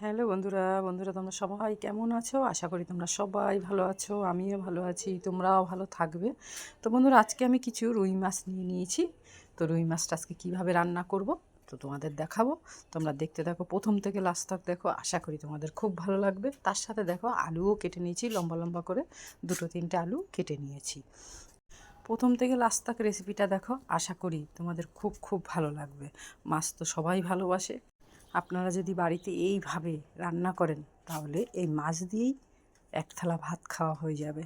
Hello বন্ধুরা বন্ধুরা তোমরা সবাই কেমন আছো? আশা করি তোমরা সবাই ভালো আছো, আমিও ভালো আছি, তোমরাও ভালো থাকবে। তো বন্ধুরা, আজকে আমি কিছু রুই মাছ নিয়ে নিয়েছি। তো রুই মাছটা আজকে কীভাবে রান্না করব? তো তোমাদের দেখাবো। তোমরা দেখতে দেখো প্রথম থেকে লাস্ট তক দেখো, আশা করি তোমাদের খুব ভালো লাগবে। তার সাথে দেখো, আলুও কেটে নিয়েছি, লম্বা লম্বা করে দুটো তিনটে আলু কেটে নিয়েছি। প্রথম থেকে লাস্ট তক রেসিপিটা দেখো, আশা করি তোমাদের খুব খুব ভালো লাগবে। মাছ তো সবাই ভালোবাসে। আপনারা যদি বাড়িতে এইভাবে রান্না করেন, তাহলে এই মাছ দিয়েই এক থালা ভাত খাওয়া হয়ে যাবে।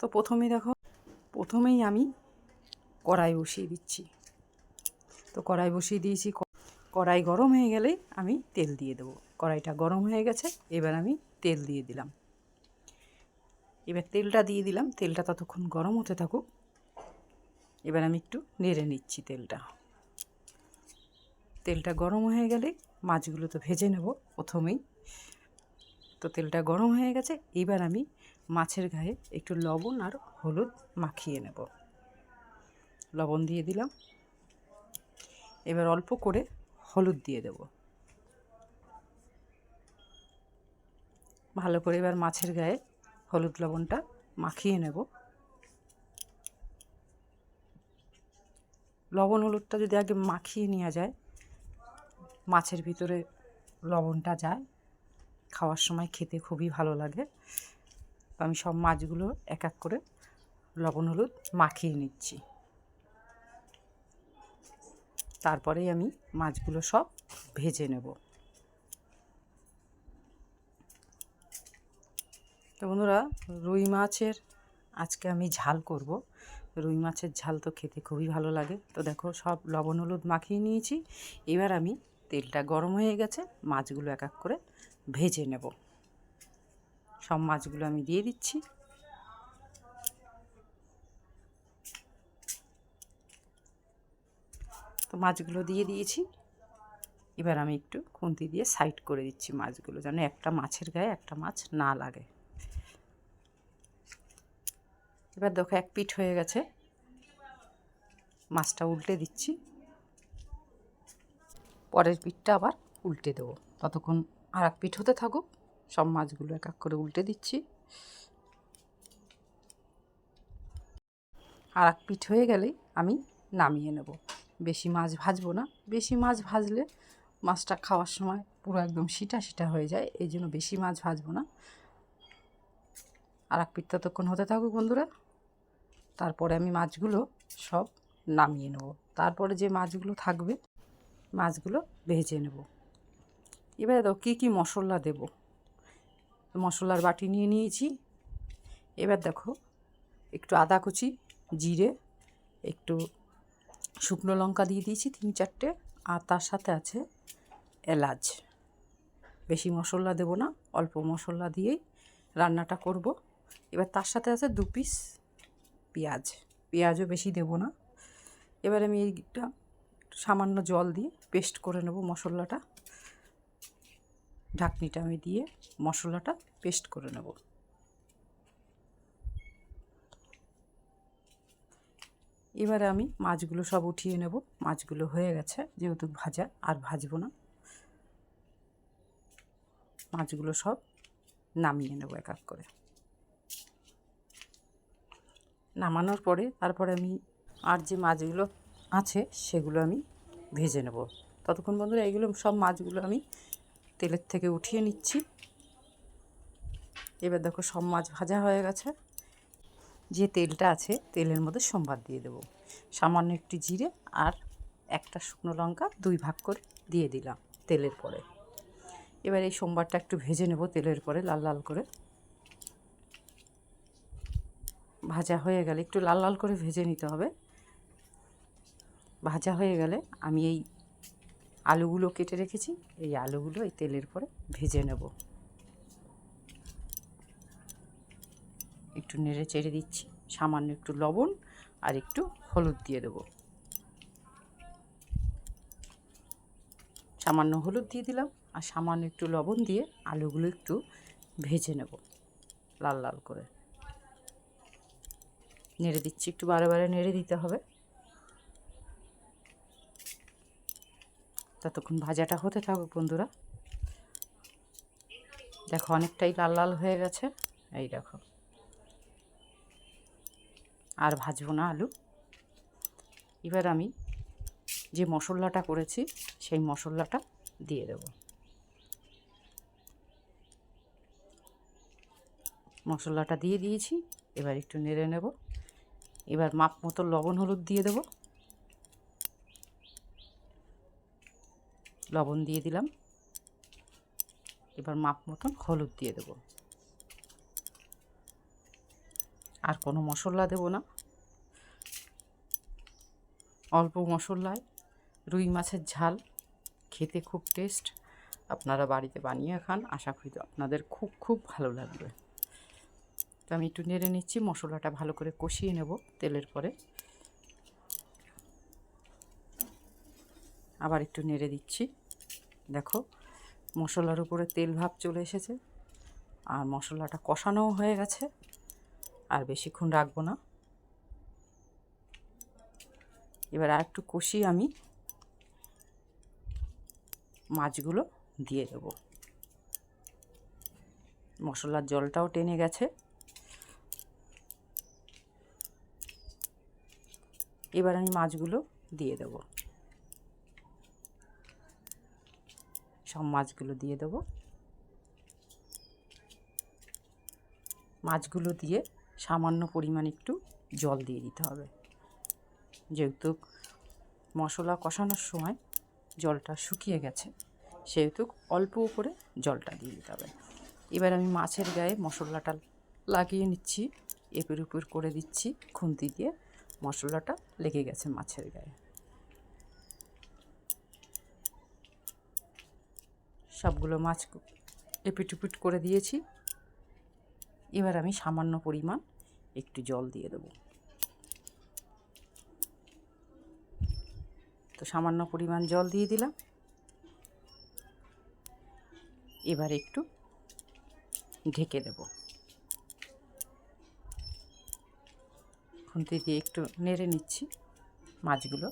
তো প্রথমে দেখো, প্রথমেই আমি কড়াই বসিয়ে দিচ্ছি। তো কড়াই বসিয়ে দিয়েছি কড়াই গরম হয়ে গেলে আমি তেল দিয়ে দেবো। কড়াইটা গরম হয়ে গেছে, এবার আমি তেল দিয়ে দিলাম। এবার তেলটা দিয়ে দিলাম, তেলটা ততক্ষণ গরম হতে থাকুক। এবার আমি একটু নেড়ে নিচ্ছি তেলটা। তেলটা গরম হয়ে গেলে মাছগুলো তো ভেজে নেব প্রথমেই। তো তেলটা গরম হয়ে গেছে, এবার আমি মাছের গায়ে একটু লবণ আর হলুদ মাখিয়ে নেব। লবণ দিয়ে দিলাম। এবার অল্প করে হলুদ দিয়ে দেব। ভালো করে এবার মাছের গায়ে হলুদ লবণটা মাখিয়ে নেব। লবণ হলুদটা যদি আগে মাখিয়ে নেওয়া যায় মাছের ভিতরে লবণটা যায়। খাওয়ার সময় খেতে খুবই ভালো লাগে। আমি সব মাছগুলো এক এক করে লবণ, হলুদ মাখিয়ে নিচ্ছি। তারপরেই আমি মাছগুলো সব ভেজে নেব। তো বন্ধুরা, রুই মাছের আজকে আমি ঝাল করব। রুই মাছের ঝাল তো খেতে খুবই ভালো লাগে। তো দেখো সব লবণ, হলুদ মাখিয়ে নিয়েছি। এবার আমি তেলটা গরম হয়ে গেছে, মাছগুলো এক এক করে ভেজে নেব। সব মাছগুলো আমি দিয়ে দিচ্ছি। তো মাছগুলো দিয়ে দিয়েছি। এবার আমি একটু খুন্তি দিয়ে সাইড করে দিচ্ছি মাছগুলো, যেন একটা মাছের গায়ে একটা মাছ না লাগে। এবার দেখো এক পিঠ হয়ে গেছে। মাছটা উল্টে দিচ্ছি। পরের পিঠটা আবার উল্টে দেবো। ততক্ষণ আর এক পিঠ হতে থাকুক, সব মাছগুলো এক এক করে উল্টে দিচ্ছি। আর এক পিঠ হয়ে গেলেই আমি নামিয়ে নেব। বেশি মাছ ভাজবো না। বেশি মাছ ভাজলে মাছটা খাওয়ার সময় পুরো একদম সিটা সিটা হয়ে যায়, এই জন্য বেশি মাছ ভাজবো না। আর এক পিঠ ততক্ষণ হতে থাকুক বন্ধুরা। তারপরে আমি মাছগুলো সব নামিয়ে নেব। তারপরে যে মাছগুলো থাকবে মাছগুলো ভেজে নেব। এবারে দেখো কী কী মশলা দেব। মশলার বাটি নিয়ে নিয়েছি। এবার দেখো একটু আদা কুচি, জিরে, একটু শুকনো লঙ্কা দিয়ে দিয়েছি তিন চারটে আর তার সাথে আছে এলাচ। বেশি মশলা দেব না, অল্প মশলা দিয়েই রান্নাটা করব। এবার তার সাথে আছে দু পিস পেঁয়াজ। পেঁয়াজও বেশি দেব না। এবার আমি এইটা সামান্য জল দিয়ে পেস্ট করে নেব মশলাটা। ঢাকনিটা আমি দিয়ে মশলাটা পেস্ট করে নেব। এবারে আমি মাছগুলো সব উঠিয়ে নেব। মাছগুলো হয়ে গেছে, যেহেতু ভাজা, আর ভাজবো না। মাছগুলো সব নামিয়ে নেব এক এক করে। নামানোর পরে, তারপরে আমি আর যে মাছগুলো আছে, সেগুলো আমি ভেজে নেব। ততক্ষণ বন্ধুরা এগুলো সব মাছগুলো আমি তেলের থেকে উঠিয়ে নিচ্ছি। এবার দেখো, সব মাছ ভাজা হয়ে গেছে। যে তেলটা আছে, তেলের মধ্যে সোমবার দিয়ে দেবো। সামান্য একটু জিরে আর একটা শুকনো লঙ্কা দুই ভাগ করে দিয়ে দিলাম তেলের পরে। এবার এই সোমবারটা একটু ভেজে নেব তেলের পরে, লাল লাল করে। ভাজা হয়ে গেলে একটু লাল লাল করে ভেজে নিতে হবে। ভাজা হয়ে গেলে আমি এই আলুগুলো কেটে রেখেছি। এই আলুগুলো এই তেলের পরে ভেজে নেব। একটু নেড়ে চেড়ে দিচ্ছি, সামান্য একটু লবণ আর একটু হলুদ দিয়ে দেবো। সামান্য হলুদ দিয়ে দিলাম আর সামান্য একটু লবণ দিয়ে আলুগুলো একটু ভেজে নেব লাল লাল করে। নেড়ে দিচ্ছি, একটু বারে বারে নেড়ে দিতে হবে। ততক্ষণ ভাজাটা হতে থাকুক, বন্ধুরা। দেখো, অনেকটাই লাল লাল হয়ে গেছে। এই দেখো। আর ভাজবো না আলু। এবার আমি যে মশলাটা করেছি, সেই মশলাটা দিয়ে দেব। মশলাটা দিয়ে দিয়েছি, এবার একটু নেড়ে নেব। এবার মাপ মতো লবণ, হলুদ দিয়ে দেব। লবণ দিয়ে দিলাম। এবার মাপ মতন হলুদ দিয়ে দেব। আর কোনো মশলা দেব না। অল্প মশলায় রুই মাছের ঝাল, খেতে খুব টেস্ট। আপনারা বাড়িতে বানিয়ে খান, আশা করি আপনাদের খুব খুব ভালো লাগবে। তো আমি একটু নেড়ে নিচ্ছি, মশলাটা ভালো করে কষিয়ে নেব তেলের পরে। আবার একটু নেড়ে দিচ্ছি। দেখো, মশলার উপরে তেল ভাব চলে এসেছে। আর মশলাটা কষানোও হয়ে গেছে। আর বেশিক্ষণ রাখব না। এবার আর একটু কষিয়ে আমি মাছগুলো দিয়ে দেব। মশলার জলটাও টেনে গেছে। এবার আমি মাছগুলো দিয়ে দেব। সব মাছগুলো দিয়ে দেব। মাছগুলো দিয়ে সামান্য পরিমাণ একটু জল দিয়ে দিতে হবে। যেহেতু মশলা কষানোর সময় জলটা শুকিয়ে গেছে, সেহেতু অল্প করে জলটা দিয়ে দিতে হবে। এবার আমি মাছের গায়ে মশলাটা লাগিয়ে নিচ্ছি, এপের উপর করে দিচ্ছি, খুন্তি দিয়ে মশলাটা লেগে গেছে মাছের গায়ে। সবগুলো মাছ এপিট উপিট করে দিয়েছি। এবার আমি সামান্য পরিমাণ একটু জল দিয়ে দেবো। তো সামান্য পরিমাণ জল দিয়ে দিলাম। এবার একটু ঢেকে দেব। খুন্তি দিয়ে একটু নেড়ে নিচ্ছি মাছগুলো।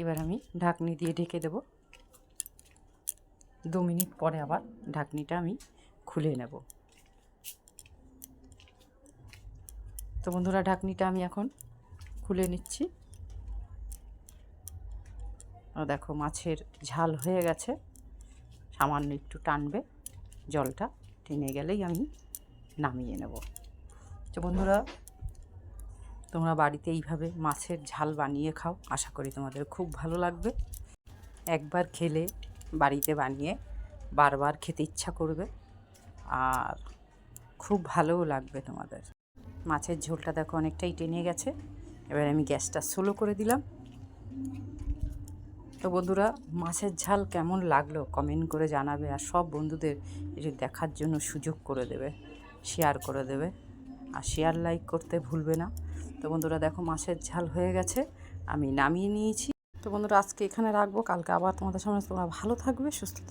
এবার আমি ঢাকনি দিয়ে ঢেকে দেব। দু মিনিট পরে আবার ঢাকনিটা আমি খুলে নেব। তো বন্ধুরা, ঢাকনিটা আমি এখন খুলে নিচ্ছি। দেখো, মাছের ঝাল হয়ে গেছে। সামান্য একটু টানবে, জলটা টেনে গেলেই আমি নামিয়ে নেব। তো বন্ধুরা তোমরা বাড়িতে এইভাবে মাছের ঝাল বানিয়ে খাও। আশা করি তোমাদের খুব ভালো লাগবে। একবার খেলে বাড়িতে বানিয়ে বারবার খেতে ইচ্ছা করবে আর খুব ভালোও লাগবে তোমাদের। মাছের ঝোলটা দেখো অনেকটাই টেনে গেছে। এবার আমি গ্যাসটা স্লো করে দিলাম। তো বন্ধুরা, মাছের ঝাল কেমন লাগল কমেন্ট করে জানাবে আর সব বন্ধুদের এটি দেখার জন্য সুযোগ করে দেবে শেয়ার করে দেবে। আর শেয়ার লাইক করতে ভুলবে না। তো বন্ধুরা দেখো মাছের ঝাল হয়ে গেছে, আমি নামিয়ে নিয়েছি। তো বন্ধুরা আজকে এখানে রাখব, কালকে আবার তোমাদের সামনে। তোমরা ভালো থাকবে, সুস্থ থাকবে।